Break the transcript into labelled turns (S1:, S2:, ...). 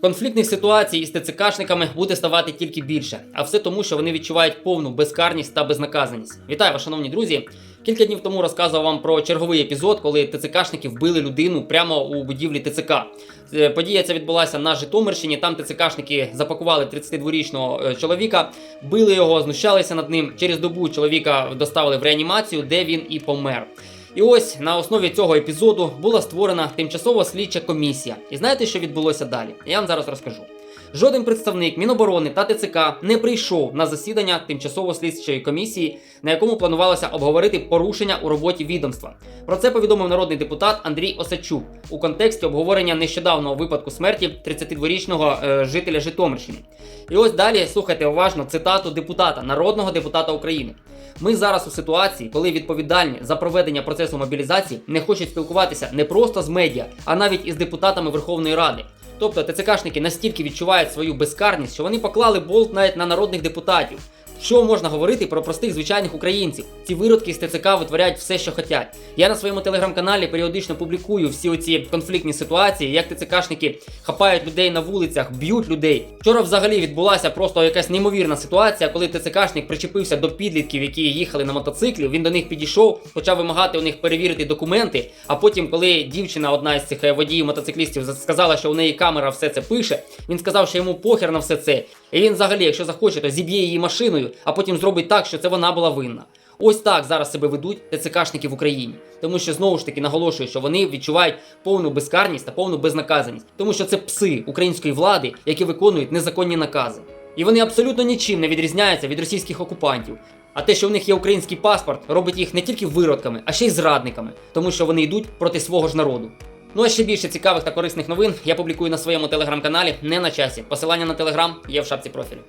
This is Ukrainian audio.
S1: Конфліктних ситуацій із ТЦКшниками буде ставати тільки більше, а все тому, що вони відчувають повну безкарність та безнаказаність. Вітаю вас, шановні друзі! Кілька днів тому розказував вам про черговий епізод, коли ТЦКшники вбили людину прямо у будівлі ТЦК. Е, Подія ця відбулася на Житомирщині. Там ТЦКшники запакували 32-річного е, чоловіка, били його, знущалися над ним. Через добу чоловіка доставили в реанімацію, де він і помер. І ось на основі цього епізоду була створена тимчасова слідча комісія. І знаєте, що відбулося далі? Я вам зараз розкажу. Жоден представник Міноборони та ТЦК не прийшов на засідання тимчасово слідчої комісії, на якому планувалося обговорити порушення у роботі відомства. Про це повідомив народний депутат Андрій Осачук у контексті обговорення нещодавнього випадку смерті 32-річного е, жителя Житомирщини. І ось далі слухайте уважно цитату депутата, народного депутата України. Ми зараз у ситуації, коли відповідальні за проведення процесу мобілізації не хочуть спілкуватися не просто з медіа, а навіть із депутатами Верховної Ради. Тобто ТЦКшники настільки відчувають свою безкарність, що вони поклали болт навіть на народних депутатів. Що можна говорити про простих звичайних українців? Ці виродки з ТЦК витворяють все, що хочуть. Я на своєму телеграм-каналі періодично публікую всі оці конфліктні ситуації, як ТЦКшники хапають людей на вулицях, б'ють людей. Вчора взагалі відбулася просто якась неймовірна ситуація, коли ТЦКшник причепився до підлітків, які їхали на мотоциклі. Він до них підійшов, почав вимагати у них перевірити документи. А потім, коли дівчина, одна із цих е, водіїв мотоциклістів, сказала, що у неї камера все це пише, він сказав, що йому похер на все це. І він взагалі, якщо захоче, то зіб'є її машиною, а потім зробить так, що це вона була винна. Ось так зараз себе ведуть ТЦКшники в Україні, тому що знову ж таки наголошую, що вони відчувають повну безкарність та повну безнаказаність, тому що це пси української влади, які виконують незаконні накази. І вони абсолютно нічим не відрізняються від російських окупантів. А те, що в них є український паспорт, робить їх не тільки виродками, а ще й зрадниками, тому що вони йдуть проти свого ж народу. Ну а ще більше цікавих та корисних новин я публікую на своєму телеграм-каналі не на часі. Посилання на телеграм є в шапці профілю.